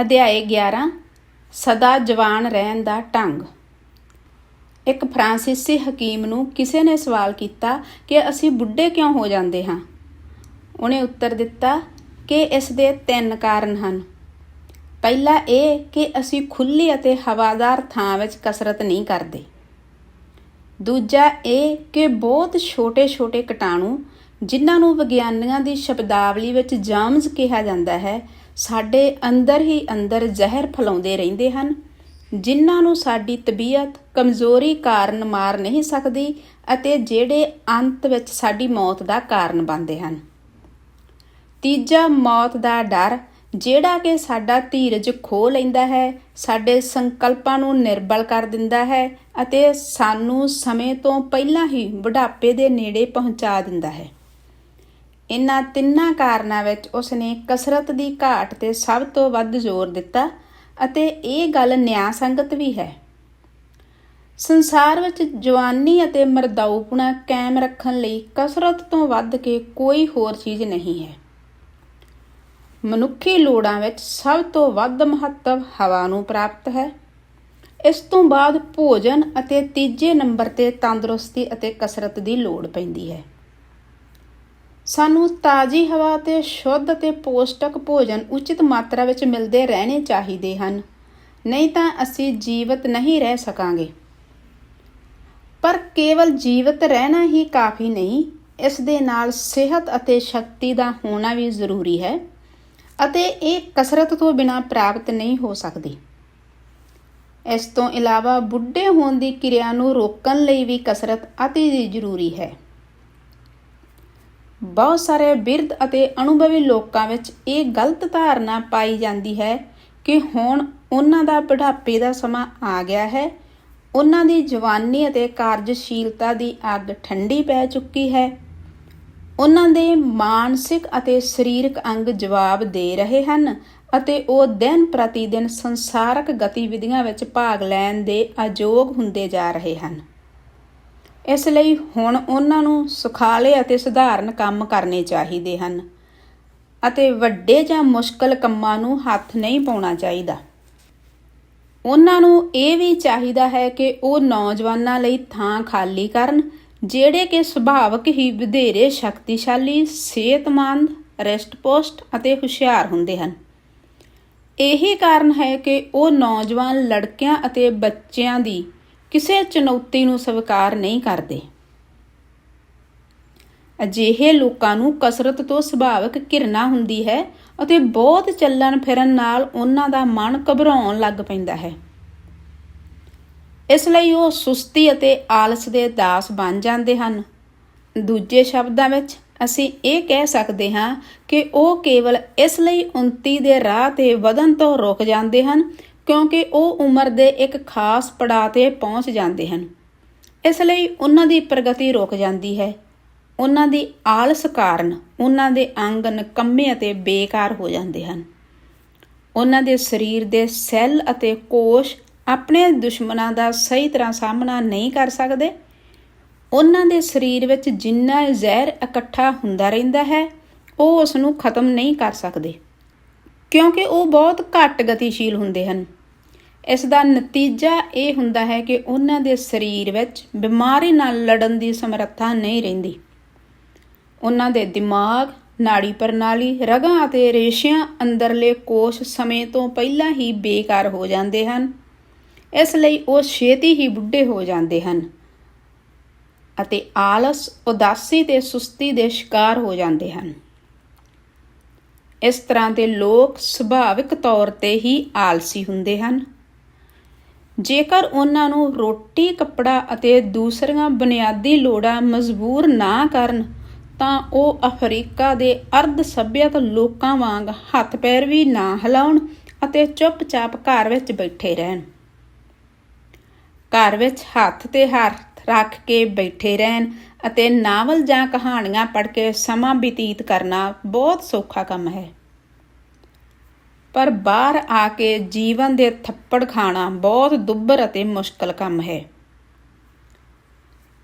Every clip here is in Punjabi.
ਅਧਿਆਏ 11 ਸਦਾ ਜਵਾਨ ਰਹਿਣ ਦਾ ਢੰਗ। ਇੱਕ ਫਰਾਂਸੀਸੀ ਹਕੀਮ ਨੂੰ ਕਿਸੇ ਨੇ ਸਵਾਲ ਕੀਤਾ ਕਿ ਅਸੀਂ ਬੁੱਢੇ ਕਿਉਂ ਹੋ ਜਾਂਦੇ ਹਾਂ? ਉਹਨੇ ਉੱਤਰ ਦਿੱਤਾ ਕਿ ਇਸ ਦੇ ਤਿੰਨ ਕਾਰਨ ਹਨ। ਪਹਿਲਾ ਇਹ ਕਿ ਅਸੀਂ ਖੁੱਲੀ ਅਤੇ ਹਵਾਦਾਰ ਥਾਂ ਵਿੱਚ ਕਸਰਤ ਨਹੀਂ ਕਰਦੇ। ਦੂਜਾ ਇਹ ਕਿ ਬਹੁਤ ਛੋਟੇ-ਛੋਟੇ ਕੀਟਾਣੂ, ਜਿਨ੍ਹਾਂ ਨੂੰ ਵਿਗਿਆਨੀਆਂ ਦੀ ਸ਼ਬਦਾਵਲੀ ਵਿੱਚ ਜਰਮਸ ਕਿਹਾ ਜਾਂਦਾ ਹੈ ਸਾਡੇ ਅੰਦਰ ਹੀ ਅੰਦਰ ਜ਼ਹਿਰ ਫੈਲਾਉਂਦੇ ਰਹਿੰਦੇ ਹਨ, ਜਿਨ੍ਹਾਂ ਨੂੰ ਸਾਡੀ ਤਬੀਅਤ ਕਮਜ਼ੋਰੀ ਕਾਰਨ ਮਾਰ ਨਹੀਂ ਸਕਦੀ ਅਤੇ ਜਿਹੜੇ ਅੰਤ ਵਿੱਚ ਸਾਡੀ ਮੌਤ ਦਾ ਕਾਰਨ ਬਣਦੇ ਹਨ। ਤੀਜਾ ਮੌਤ ਦਾ ਡਰ, ਜਿਹੜਾ ਕਿ ਸਾਡਾ ਧੀਰਜ ਖੋ ਲੈਂਦਾ ਹੈ, ਸਾਡੇ ਸੰਕਲਪਾਂ ਨੂੰ ਨਿਰਬਲ ਕਰ ਦਿੰਦਾ ਹੈ ਅਤੇ ਸਾਨੂੰ ਸਮੇਂ ਤੋਂ ਪਹਿਲਾਂ ਹੀ ਬੁਢਾਪੇ ਦੇ ਨੇੜੇ ਪਹੁੰਚਾ ਦਿੰਦਾ ਹੈ। ਇਨ੍ਹਾਂ ਤਿੰਨਾਂ ਕਾਰਨਾਂ ਵਿੱਚ ਉਸਨੇ ਕਸਰਤ ਦੀ ਘਾਟ ਤੇ ਸਭ ਤੋਂ ਵੱਧ ਜ਼ੋਰ ਦਿੱਤਾ ਅਤੇ ਇਹ ਗੱਲ ਨਿਆਂ ਸੰਗਤ ਵੀ ਹੈ। ਸੰਸਾਰ ਵਿੱਚ ਜਵਾਨੀ ਅਤੇ ਮਰਦਾਊਪਣਾ ਕਾਇਮ ਰੱਖਣ ਲਈ ਕਸਰਤ ਤੋਂ ਵੱਧ ਕੇ ਕੋਈ ਹੋਰ ਚੀਜ਼ ਨਹੀਂ ਹੈ। ਮਨੁੱਖੀ ਲੋੜਾਂ ਵਿੱਚ ਸਭ ਤੋਂ ਵੱਧ ਮਹੱਤਵ ਹਵਾ ਨੂੰ ਪ੍ਰਾਪਤ ਹੈ। ਇਸ ਤੋਂ ਬਾਅਦ ਭੋਜਨ ਅਤੇ ਤੀਜੇ ਨੰਬਰ ਤੇ ਤੰਦਰੁਸਤੀ ਅਤੇ ਕਸਰਤ ਦੀ ਲੋੜ ਪੈਂਦੀ ਹੈ। ਸਾਨੂੰ ਤਾਜ਼ੀ ਹਵਾ ਤੇ ਸ਼ੁੱਧ ਤੇ ਪੌਸ਼ਟਿਕ ਭੋਜਨ ਉਚਿਤ ਮਾਤਰਾ ਵਿੱਚ ਮਿਲਦੇ ਰਹਿਣੇ ਚਾਹੀਦੇ ਹਨ। ਨਹੀਂ ਤਾਂ ਅਸੀਂ ਜੀਵਤ ਨਹੀਂ ਰਹਿ ਸਕਾਂਗੇ। ਪਰ ਕੇਵਲ ਜੀਵਤ ਰਹਿਣਾ ਹੀ ਕਾਫੀ ਨਹੀਂ, ਇਸ ਦੇ ਨਾਲ ਸਿਹਤ ਅਤੇ ਸ਼ਕਤੀ ਦਾ ਹੋਣਾ ਵੀ ਜ਼ਰੂਰੀ ਹੈ ਅਤੇ ਇਹ ਕਸਰਤ ਤੋਂ ਬਿਨਾ ਪ੍ਰਾਪਤ ਨਹੀਂ ਹੋ ਸਕਦੀ। ਇਸ ਤੋਂ ਇਲਾਵਾ ਬੁੱਢੇ ਹੋਣ ਦੀ ਕਿਰਿਆ ਨੂੰ ਰੋਕਣ ਲਈ ਵੀ ਕਸਰਤ ਅਤੀ ਜ਼ਰੂਰੀ ਹੈ। ਬਹੁਤ ਸਾਰੇ ਬਿਰਧ ਅਤੇ ਅਨੁਭਵੀ ਲੋਕਾਂ ਵਿੱਚ ਇਹ ਗਲਤ ਧਾਰਨਾ ਪਾਈ ਜਾਂਦੀ ਹੈ ਕਿ ਹੁਣ ਉਹਨਾਂ ਦਾ ਬੁਢਾਪੇ ਦਾ ਸਮਾਂ ਆ ਗਿਆ ਹੈ। ਉਹਨਾਂ ਦੀ ਜਵਾਨੀ ਅਤੇ ਕਾਰਜਸ਼ੀਲਤਾ ਦੀ ਅੱਗ ਠੰਡੀ ਪੈ ਚੁੱਕੀ ਹੈ। ਉਹਨਾਂ ਦੇ ਮਾਨਸਿਕ ਅਤੇ ਸਰੀਰਕ ਅੰਗ ਜਵਾਬ ਦੇ ਰਹੇ ਹਨ ਅਤੇ ਉਹ ਦਿਨ ਪ੍ਰਤੀ ਦਿਨ ਸੰਸਾਰਕ ਗਤੀਵਿਧੀਆਂ ਵਿੱਚ ਭਾਗ ਲੈਣ ਦੇ ਅਯੋਗ ਹੁੰਦੇ ਜਾ ਰਹੇ ਹਨ। ਇਸ ਲਈ ਹੁਣ ਉਹਨਾਂ ਨੂੰ ਸੁਖਾਲੇ ਅਤੇ ਸਧਾਰਨ ਕੰਮ ਕਰਨੇ ਚਾਹੀਦੇ ਹਨ ਅਤੇ ਵੱਡੇ ਜਾਂ ਮੁਸ਼ਕਲ ਕੰਮਾਂ ਨੂੰ ਹੱਥ ਨਹੀਂ ਪਾਉਣਾ ਚਾਹੀਦਾ। ਉਹਨਾਂ ਨੂੰ ਇਹ ਵੀ ਚਾਹੀਦਾ ਹੈ ਕਿ ਉਹ ਨੌਜਵਾਨਾਂ ਲਈ ਥਾਂ ਖਾਲੀ ਕਰਨ, ਜਿਹੜੇ ਕਿ ਸੁਭਾਵਕ ਹੀ ਵਧੇਰੇ ਸ਼ਕਤੀਸ਼ਾਲੀ, ਸਿਹਤਮੰਦ, ਰਿਸ਼ਟ-ਪੁਸ਼ਟ ਅਤੇ ਹੁਸ਼ਿਆਰ ਹੁੰਦੇ ਹਨ। ਇਹੀ ਕਾਰਨ ਹੈ ਕਿ ਉਹ ਨੌਜਵਾਨ ਲੜਕਿਆਂ ਅਤੇ ਬੱਚਿਆਂ ਦੀ ਕਿਸੇ ਚੁਣੌਤੀ ਨੂੰ ਸਵੀਕਾਰ ਨਹੀਂ ਕਰਦੇ। ਅਜਿਹੇ ਲੋਕਾਂ ਨੂੰ ਕਸਰਤ ਤੋਂ ਸੁਭਾਵਿਕ ਘਿਰਨਾ ਹੁੰਦੀ ਹੈ ਅਤੇ ਬਹੁਤ ਚੱਲਣ ਫਿਰਨ ਨਾਲ ਉਹਨਾਂ ਦਾ ਮਨ ਘਬਰਾਉਣ ਲੱਗ ਪੈਂਦਾ ਹੈ। ਇਸ ਲਈ ਉਹ ਸੁਸਤੀ ਅਤੇ ਆਲਸ ਦੇ ਦਾਸ ਬਣ ਜਾਂਦੇ ਹਨ। ਦੂਜੇ ਸ਼ਬਦਾਂ ਵਿੱਚ ਅਸੀਂ ਇਹ ਕਹਿ ਸਕਦੇ ਹਾਂ ਕਿ ਉਹ ਕੇਵਲ ਇਸ ਲਈ ਉਨਤੀ ਦੇ ਰਾਹ ਤੇ ਵਧਣ ਤੋਂ ਰੁਕ ਜਾਂਦੇ ਹਨ ਕਿਉਂਕਿ ਉਹ ਉਮਰ ਦੇ ਇੱਕ ਖਾਸ ਪੜਾਅ ਤੇ ਪਹੁੰਚ ਜਾਂਦੇ ਹਨ। ਇਸ ਲਈ ਉਹਨਾਂ ਦੀ ਪ੍ਰਗਤੀ ਰੁਕ ਜਾਂਦੀ ਹੈ। ਉਹਨਾਂ ਦੀ ਆਲਸ ਕਾਰਨ ਉਹਨਾਂ ਦੇ ਅੰਗ ਨਕੰਮੇ ਅਤੇ ਬੇਕਾਰ ਹੋ ਜਾਂਦੇ ਹਨ। ਉਹਨਾਂ ਦੇ ਸਰੀਰ ਦੇ ਸੈੱਲ ਅਤੇ ਕੋਸ਼ ਆਪਣੇ ਦੁਸ਼ਮਣਾਂ ਦਾ ਸਹੀ ਤਰ੍ਹਾਂ ਸਾਹਮਣਾ ਨਹੀਂ ਕਰ ਸਕਦੇ। ਉਹਨਾਂ ਦੇ ਸਰੀਰ ਵਿੱਚ ਜਿੰਨਾ ਜ਼ਹਿਰ ਇਕੱਠਾ ਹੁੰਦਾ ਰਹਿੰਦਾ ਹੈ, ਉਹ ਉਸ ਨੂੰ ਖਤਮ ਨਹੀਂ ਕਰ ਸਕਦੇ। ਕਿਉਂਕਿ ਉਹ ਬਹੁਤ ਘੱਟ ਗਤੀਸ਼ੀਲ ਹੁੰਦੇ ਹਨ। ਇਸ ਦਾ ਨਤੀਜਾ ਇਹ ਹੁੰਦਾ ਹੈ ਕਿ ਉਹਨਾਂ ਦੇ ਸਰੀਰ ਵਿੱਚ ਬਿਮਾਰੀ ਨਾਲ ਲੜਨ ਦੀ ਸਮਰੱਥਾ ਨਹੀਂ ਰਹਿੰਦੀ। ਉਹਨਾਂ ਦੇ ਦਿਮਾਗ, ਨਾੜੀ ਪ੍ਰਣਾਲੀ, ਰਗਾਂ ਅਤੇ ਰੇਸ਼ਿਆਂ ਅੰਦਰਲੇ ਕੋਸ਼ ਸਮੇਂ ਤੋਂ ਪਹਿਲਾਂ ਹੀ ਬੇਕਾਰ ਹੋ ਜਾਂਦੇ ਹਨ। ਇਸ ਲਈ ਉਹ ਛੇਤੀ ਹੀ ਬੁੱਢੇ ਹੋ ਜਾਂਦੇ ਹਨ ਅਤੇ ਆਲਸ, ਉਦਾਸੀ ਤੇ ਸੁਸਤੀ ਦੇ ਸ਼ਿਕਾਰ ਹੋ ਜਾਂਦੇ ਹਨ। ਇਸ ਤਰ੍ਹਾਂ ਦੇ ਲੋਕ ਸੁਭਾਵਿਕ ਤੌਰ ਤੇ ਹੀ ਆਲਸੀ ਹੁੰਦੇ ਹਨ। ਜੇਕਰ ਉਹਨਾਂ ਨੂੰ ਰੋਟੀ, ਕੱਪੜਾ ਅਤੇ ਦੂਸਰੀਆਂ ਬੁਨਿਆਦੀ ਲੋੜਾਂ ਮਜਬੂਰ ਨਾ ਕਰਨ, ਤਾਂ ਉਹ ਅਫਰੀਕਾ ਦੇ ਅਰਧ ਸਭਿਅਤ ਲੋਕਾਂ ਵਾਂਗ ਹੱਥ ਪੈਰ ਵੀ ਨਾ ਹਿਲਾਉਣ ਅਤੇ ਚੁੱਪਚਾਪ ਘਰ ਵਿੱਚ ਬੈਠੇ ਰਹਿਣ। ਘਰ ਵਿੱਚ ਹੱਥ ਤੇ ਹੱਥ ਰੱਖ ਕੇ ਬੈਠੇ ਰਹਿਣ ਅਤੇ ਨਾਵਲ ਜਾਂ ਕਹਾਣੀਆਂ ਪੜ੍ਹ ਕੇ ਸਮਾਂ ਬਤੀਤ ਕਰਨਾ ਬਹੁਤ ਸੌਖਾ ਕੰਮ ਹੈ। ਪਰ ਬਾਹਰ ਆ ਕੇ ਜੀਵਨ ਦੇ ਥੱਪੜ ਖਾਣਾ ਬਹੁਤ ਦੁੱਬਰ ਅਤੇ ਮੁਸ਼ਕਲ ਕੰਮ ਹੈ।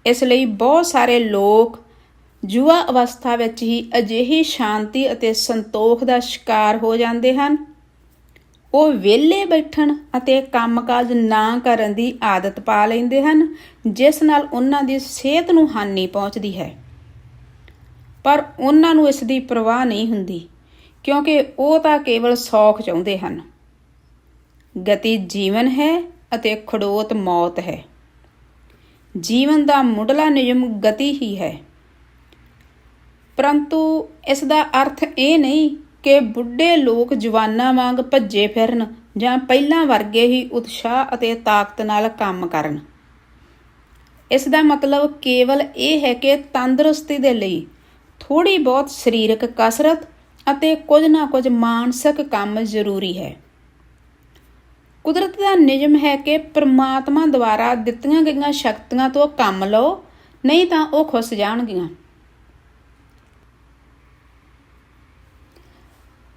ਇਸ ਲਈ ਬਹੁਤ ਸਾਰੇ ਲੋਕ ਜੁਆ ਅਵਸਥਾ ਵਿੱਚ ਹੀ ਅਜਿਹੀ ਸ਼ਾਂਤੀ ਅਤੇ ਸੰਤੋਖ ਦਾ ਸ਼ਿਕਾਰ ਹੋ ਜਾਂਦੇ ਹਨ। ਉਹ ਵਿਹਲੇ ਬੈਠਣ ਅਤੇ ਕੰਮਕਾਜ ਨਾ ਕਰਨ ਦੀ ਆਦਤ ਪਾ ਲੈਂਦੇ ਹਨ, ਜਿਸ ਨਾਲ ਉਹਨਾਂ ਦੀ ਸਿਹਤ ਨੂੰ ਹਾਨੀ ਪਹੁੰਚਦੀ ਹੈ। ਪਰ ਉਹਨਾਂ ਨੂੰ ਇਸ ਦੀ ਪਰਵਾਹ ਨਹੀਂ ਹੁੰਦੀ। ਕਿਉਂਕਿ ਉਹ ਤਾਂ ਕੇਵਲ ਸੌਖ ਚਾਹੁੰਦੇ ਹਨ। ਗਤੀ ਜੀਵਨ ਹੈ ਅਤੇ ਖੜੋਤ ਮੌਤ ਹੈ। ਜੀਵਨ ਦਾ ਮੁੱਢਲਾ ਨਿਯਮ ਗਤੀ ਹੀ ਹੈ। ਪਰੰਤੂ ਇਸ ਦਾ ਅਰਥ ਇਹ ਨਹੀਂ ਕਿ ਬੁੱਢੇ ਲੋਕ ਜਵਾਨਾਂ ਵਾਂਗ ਭੱਜੇ ਫਿਰਨ ਜਾਂ ਪਹਿਲਾਂ ਵਰਗੇ ਹੀ ਉਤਸ਼ਾਹ ਅਤੇ ਤਾਕਤ ਨਾਲ ਕੰਮ ਕਰਨ। ਇਸ ਦਾ ਮਤਲਬ ਕੇਵਲ ਇਹ ਹੈ ਕਿ ਤੰਦਰੁਸਤੀ ਦੇ ਲਈ ਥੋੜੀ ਬਹੁਤ ਸਰੀਰਕ ਕਸਰਤ ਅਤੇ ਕੁਝ ਨਾ ਕੁਝ ਮਾਨਸਿਕ ਕੰਮ ਜ਼ਰੂਰੀ ਹੈ। ਕੁਦਰਤ ਦਾ ਨਿਯਮ ਹੈ ਕਿ ਪ੍ਰਮਾਤਮਾ ਦੁਆਰਾ ਦਿੱਤੀਆਂ ਗਈਆਂ ਸ਼ਕਤੀਆਂ ਤੋਂ ਕੰਮ ਲਓ, ਨਹੀਂ ਤਾਂ ਉਹ ਖੁੱਸ ਜਾਣਗੀਆਂ।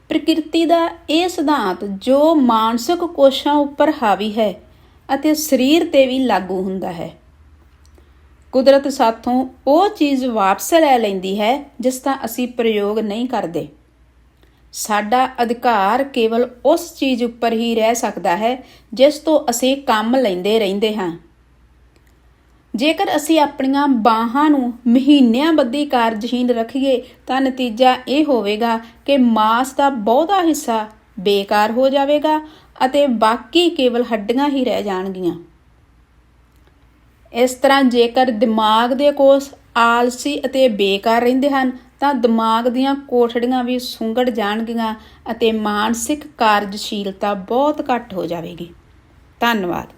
ਪ੍ਰਕਿਰਤੀ ਦਾ ਇਹ ਸਿਧਾਂਤ ਜੋ ਮਾਨਸਿਕ ਕੋਸ਼ਾਂ ਉੱਪਰ ਹਾਵੀ ਹੈ ਅਤੇ ਸਰੀਰ ਤੇ ਵੀ ਲਾਗੂ ਹੁੰਦਾ ਹੈ। ਕੁਦਰਤ ਸਾਥੋਂ ਉਹ ਚੀਜ਼ ਵਾਪਸ ਲੈ ਲੈਂਦੀ ਹੈ, ਜਿਸ ਦਾ ਅਸੀਂ ਪ੍ਰਯੋਗ ਨਹੀਂ ਕਰਦੇ। ਸਾਡਾ ਅਧਿਕਾਰ ਕੇਵਲ ਉਸ ਚੀਜ਼ ਉੱਪਰ ਹੀ ਰਹਿ ਸਕਦਾ ਹੈ, ਜਿਸ ਤੋਂ ਅਸੀਂ ਕੰਮ ਲੈਂਦੇ ਰਹਿੰਦੇ ਹਾਂ। ਜੇਕਰ ਅਸੀਂ ਆਪਣੀਆਂ ਬਾਹਾਂ ਨੂੰ ਮਹੀਨਿਆਂ ਬੱਧੀ ਕਾਰਜਹੀਨ ਰੱਖੀਏ, ਤਾਂ ਨਤੀਜਾ ਇਹ ਹੋਵੇਗਾ ਕਿ ਮਾਸ ਦਾ ਬਹੁਤਾ ਹਿੱਸਾ ਬੇਕਾਰ ਹੋ ਜਾਵੇਗਾ ਅਤੇ ਬਾਕੀ ਕੇਵਲ ਹੱਡੀਆਂ ਹੀ ਰਹਿ ਜਾਣਗੀਆਂ। ਇਸ ਤਰ੍ਹਾਂ ਜੇਕਰ ਦਿਮਾਗ ਦੇ ਕੋਸ਼ ਆਲਸੀ ਅਤੇ ਬੇਕਾਰ ਰਹਿੰਦੇ ਹਨ ਤਾਂ ਦਿਮਾਗ ਦੀਆਂ ਕੋਠੜੀਆਂ ਵੀ ਸੁੰਗੜ ਜਾਣਗੀਆਂ ਅਤੇ ਮਾਨਸਿਕ ਕਾਰਜਸ਼ੀਲਤਾ ਬਹੁਤ ਘੱਟ ਹੋ ਜਾਵੇਗੀ। ਧੰਨਵਾਦ।